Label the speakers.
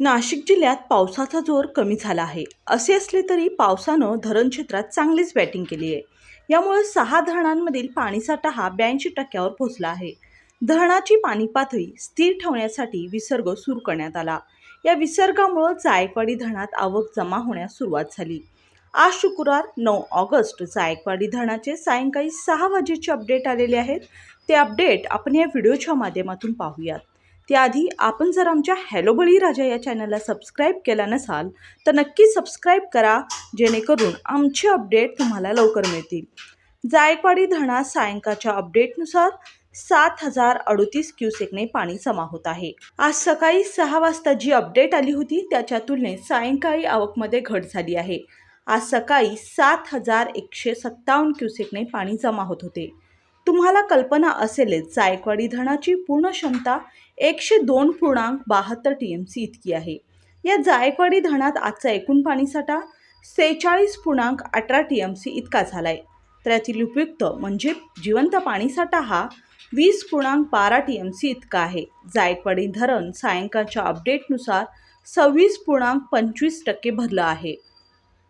Speaker 1: नाशिक जिल्ह्यात पावसाचा जोर कमी झाला आहे. असे असले तरी पावसानं धरण क्षेत्रात चांगलीच बॅटिंग केली आहे. यामुळे सहा धरणांमधील पाणीसाठा हा ब्याऐंशी टक्क्यावर पोहोचला आहे. धरणाची पाणी पातळी स्थिर ठेवण्यासाठी विसर्ग सुरू करण्यात आला. या विसर्गामुळे जायकवाडी धरणात आवक जमा होण्यास सुरुवात झाली. आज शुक्रवार नऊ ऑगस्ट जायकवाडी धरणाचे सायंकाळी सहा वाजेचे अपडेट आलेले आहेत. ते अपडेट आपण या व्हिडिओच्या माध्यमातून पाहूयात. त्याआधी आपण जर आमच्या हॅलो बळीराजा या चॅनलला सबस्क्राईब केला नसाल तर नक्की सबस्क्राईब करा जेणेकरून आमचे अपडेट तुम्हाला लवकर मिळतील. जायकवाडी धरणात सायंकाळच्या अपडेटनुसार सात हजार अडतीस क्युसेकने पाणी जमा होत आहे. आज सकाळी सहा वाजता जी अपडेट आली होती त्याच्या तुलनेत सायंकाळी आवकमध्ये घट झाली आहे. आज सकाळी सात हजार एकशे सत्तावन्न क्युसेकने पाणी जमा होत होते. तुम्हाला कल्पना असेलच जायकवाडी धरणाची पूर्ण क्षमता एकशे दोन पूर्णांक बहात्तर टी एम सी इतकी आहे. या जायकवाडी धरणात आजचा एकूण पाणीसाठा सेहेचाळीस पूर्णांक अठरा टी एम सी इतका झाला आहे तर यातील उपयुक्त म्हणजे जिवंत पाणीसाठा हा वीस पूर्णांक बारा टी एम सी इतका आहे. जायकवाडी धरण सायंकाळच्या अपडेटनुसार सव्वीस पूर्णांक पंचवीस टक्के भरलं आहे.